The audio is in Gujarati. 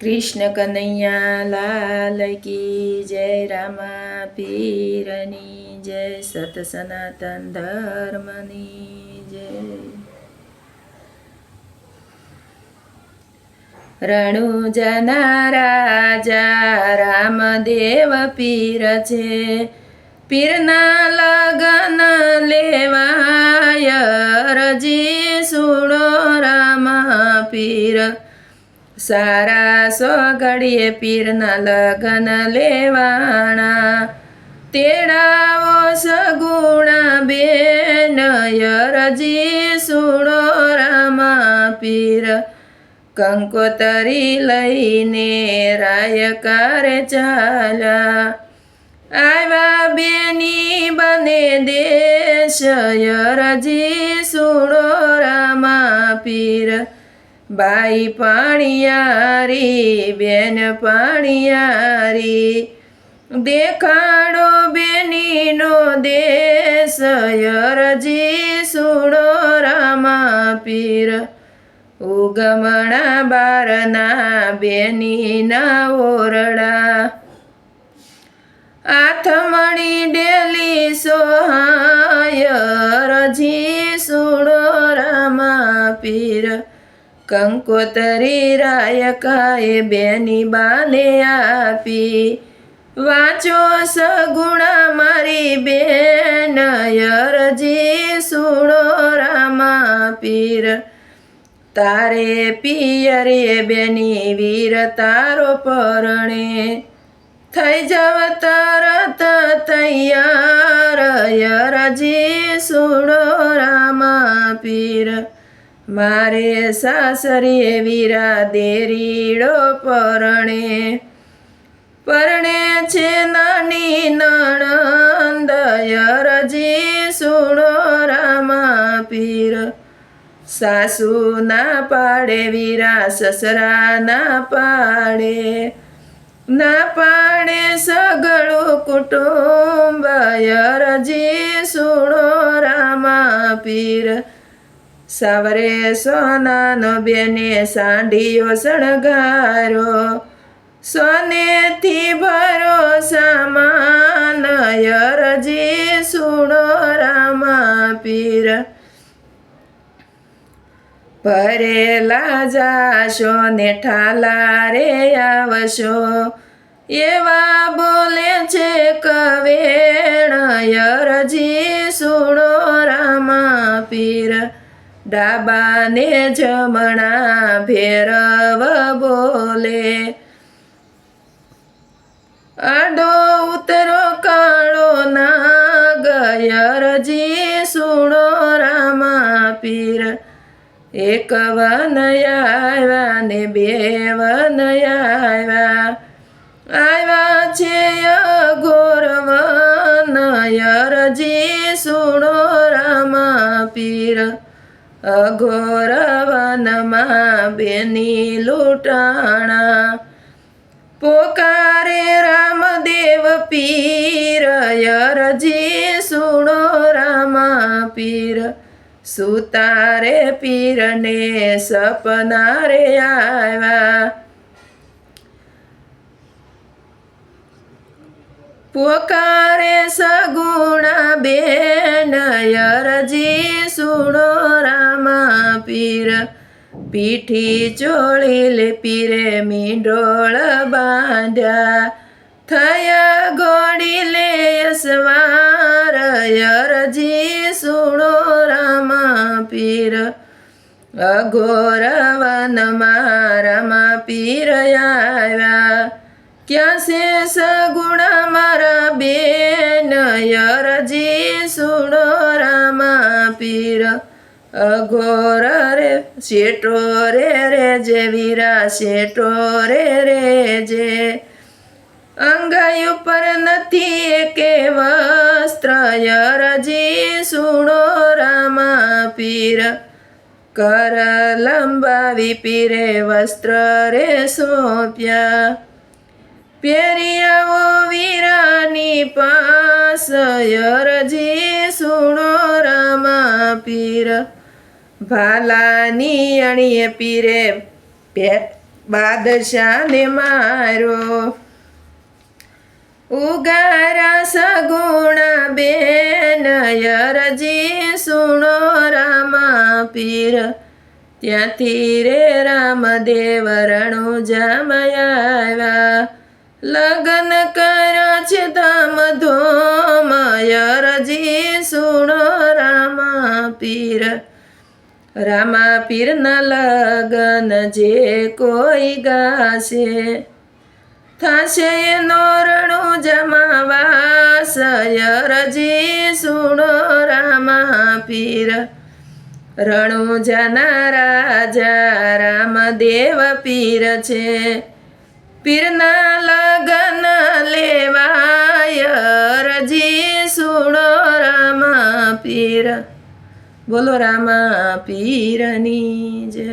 કૃષ્ણ કનૈયા લાલ કી જય રામા પીરની જય સત સનાતન ધર્મની જય. રણુજના રાજા રામદેવ પીર છે. પીરના લગન લેવાય રજી સુડો રામ પીર સારા સોગડીએ પીરના લગન લેવાણા. તેડાઓ સગુણા બેન, યરજી સુડો રામા પીર. કંકોતરી લઈને રાય કરે ચાલ્યા. આવ્યા બેની બને દેશ, યરજી સુડો રામા પીર. બાઈ પાણીયારી, બેન પાણીયારી. દેખાડો બેનીનો દેશ યરજી સુડો રામા પીર ઉગમણા બારના બેનીના ઓરડા. આથમણી ડેલી સોહાય કંકોતરી રાયકાએ બેની બાને આપી. વાંચો સગુણા મારી બેન યરજી સુણો રામા પીર. તારે પિયરે બેની વીર તારો પરણે. થઈ જાવ તરત તૈયાર યરજી સુણો રામા પીર. મારે સાસરીએ વીરા દેરીડો પરણે. પરણે છે નાની નણંદ, યરજી સુણો રામા પીર સાસુ ના પાડે વીરા સસરા ના પાડે. ના પાડે સગળું કુટુંબ, યરજી સુણો રામા પીર સાવરે સોનાનો બેને સાંડિયો શણગારો. સોનેથી ભરો સામાન, યરજી સુડો રામા પીર. ભરેલા જાશો ને ઠાલા રે આવશો. એવા બોલે ડાબાને જમણા ભેરવ બોલે. આડો ઉતરો કાળો ના ગયરજી સુણો રામા પીર. એક વન આવ્યા ને બે વન આવ્યા. આવ્યા છે ગોરવન વન યરજી સુણો રામા પીર. અઘોર વનમાં બેની લૂંટાણા. પોકારે રામદેવ પીર, યરજી સુણો રામા પીર. સુતારે પીરને સપનારે આવ્યા. પોકારે સગુણા બેન, યરજી સુડો રામા પીર, પીઠી ચોળી લે પીરે મીંડોળ બાંધ્યા. થયા ઘોડી લે સવાર યરજી સુડો રામા પીર. અઘોર વનમાં મારા પીર આવ્યા. ક્યાં છે સગુણા અઘોર રે શેટો રે રે, જે વીરા શેટો રે રે, જે. અંગાઈ ઉપર નથી એકે વસ્ત્ર, યરજી સુણો રામા પીર. કર લંબાવી પીરે વસ્ત્ર રે સોંપ્યા. પેરિયાઓ વીરાની પાસ, યરજી સુણો રામા પીર. ભાલાની અણીએ પીરે ભે બાદશાહને મારો. ઉગારા સગુણા બેન, યરજી સુણો રામા પીર. ત્યાંથી રે રામદેવ રણુ જામયા લગ્ન કર્યા છે ધામ ધોમ, યરજી સુણો રામા પીર. રામા પીરના લગન જે કોઈ ગાશે. થશે નોરણું જમાવા રજી સુણો રામા પીર. રણુ જના રાજા રામદેવ પીર છે. પીરના લગન લેવાય બોલો રામા પીરની જય.